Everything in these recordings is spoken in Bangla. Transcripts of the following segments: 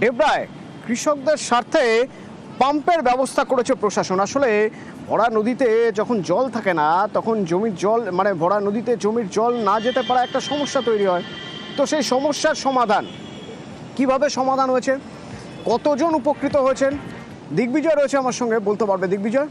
ডেবরায় কৃষকদের স্বার্থে পাম্পের ব্যবস্থা করেছে প্রশাসন। আসলে ভরা নদীতে যখন জল থাকে না, তখন জমির জল মানে ভরা নদীতে জমির জল না যেতে পারা একটা সমস্যা তৈরি হয়। তো সেই সমস্যার সমাধান কীভাবে সমাধান হয়েছে? কতজন উপকৃত হয়েছেন? দিগ্বিজয় রয়েছে আমার সঙ্গে, বলতে পারবে দিগ্বিজয়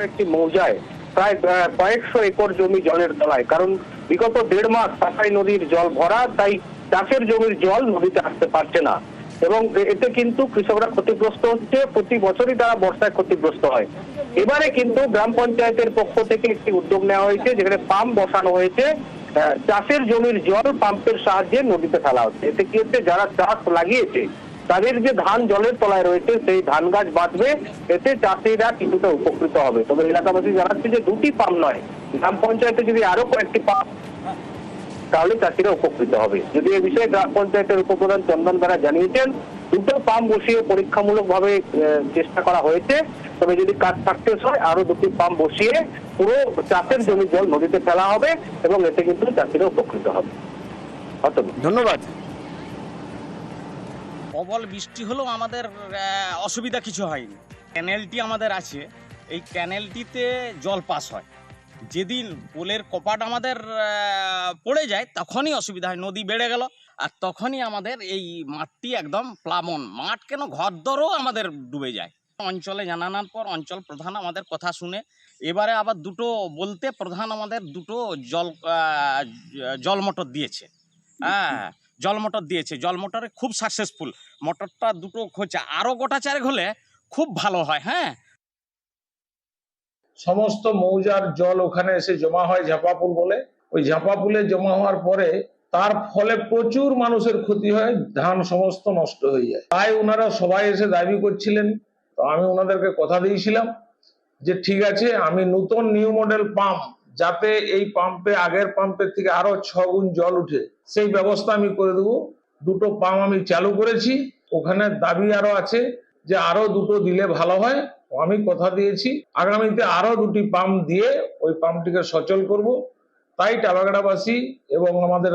একটি মৌজায় প্রায় কয়েকশো একর জমি জলের তলায়। কারণ বিগত দেড় মাস পাতাই নদীর জল ভরা, তাই চাষের জমির জল নদীতে আসতে পারছে না। এবং এতে কিন্তু কৃষকরা ক্ষতিগ্রস্ত হচ্ছে, প্রতি বছরই তারা বর্ষায় ক্ষতিগ্রস্ত হয়। এবারে কিন্তু গ্রাম পঞ্চায়েতের পক্ষ থেকে একটি উদ্যোগ নেওয়া হয়েছে, যেখানে পাম্প বসানো হয়েছে। চাষের জমির জল পাম্পের সাহায্যে নদীতে ফেলা হচ্ছে। এতে কি হচ্ছে? যারা চাষ লাগিয়েছে তাদের যে ধান জলের তলায় রয়েছে, সেই ধান গাছ বাঁচবে। এতে চাষিরা কিছুটা উপকৃত হবে। তবে এলাকাবাসী জানাচ্ছে যে দুটি পাম্প নয়, গ্রাম পঞ্চায়েতে যদি আরও কয়েকটি পাম্প, তাহলে চাষিরা উপকৃত হবে। যদি এ বিষয়ে গ্রাম পঞ্চায়েতের উপপ্রধান চন্দন দ্বারা জানিয়েছেন, দুটো পাম্প বসিয়ে পরীক্ষামূলক ভাবে চেষ্টা করা হয়েছে। তবে যদি কাজ সাকসেস হয় আরও দুটি পাম্প বসিয়ে পুরো চাষের জমির জল নদীতে ফেলা হবে এবং এতে কিন্তু চাষিরা উপকৃত হবে। ধন্যবাদ। প্রবল বৃষ্টি হলেও আমাদের অসুবিধা কিছু হয়নি। ক্যানেলটি আমাদের আছে। এই ক্যানেলটিতে জল পাস হয়। যেদিন পোলের কপাট আমাদের পড়ে যায়, তখনই অসুবিধা হয়। নদী বেড়ে গেল, আর তখনই আমাদের এই মাঠটি একদম প্লাবন। মাঠ কেন ঘরদরও আমাদের ডুবে যায়। অঞ্চলে জানানোর পর অঞ্চল প্রধান আমাদের কথা শুনে, এবারে আবার দুটো বলতে প্রধান আমাদের দুটো জল জল মোটর দিয়েছে। হ্যাঁ জল মোটর দিয়েছে। জল মোটরে খুব সাকসেসফুল মোটরটা দুটো হচ্ছে আরও গোটা চারেক হলে খুব ভালো হয় হ্যাঁ? সমস্ত মৌজার জল ওখানে এসে জমা হয় ঝাঁপা ঝাপাপুল বলে। ওই ঝাঁপা ঝাপাপুলে জমা হওয়ার পরে তার ফলে প্রচুর মানুষের ক্ষতি হয়, ধান সমস্ত নষ্ট হয়ে যায়। তাই ওনারা সবাই এসে দাবি করছিলেন। তো আমি ওনাদেরকে কথা দিয়েছিলাম যে, ঠিক আছে, আমি নতুন নিউ মডেল পাম্প যাতে এই পাম্পে আগের পাম্পের থেকে আরও ছ গুণ জল উঠে, সেই ব্যবস্থা আমি করে দেবো। দুটো পাম্প আমি চালু করেছি, ওখানে দাবি আরও আছে যে আরও দুটো দিলে ভালো হয় আমি কথা দিয়েছি। আগামীতে আরও দুটি পাম্প দিয়ে ওই পাম্পটিকে সচল করব। তাই টাবাগাড়াবাসী এবং আমাদের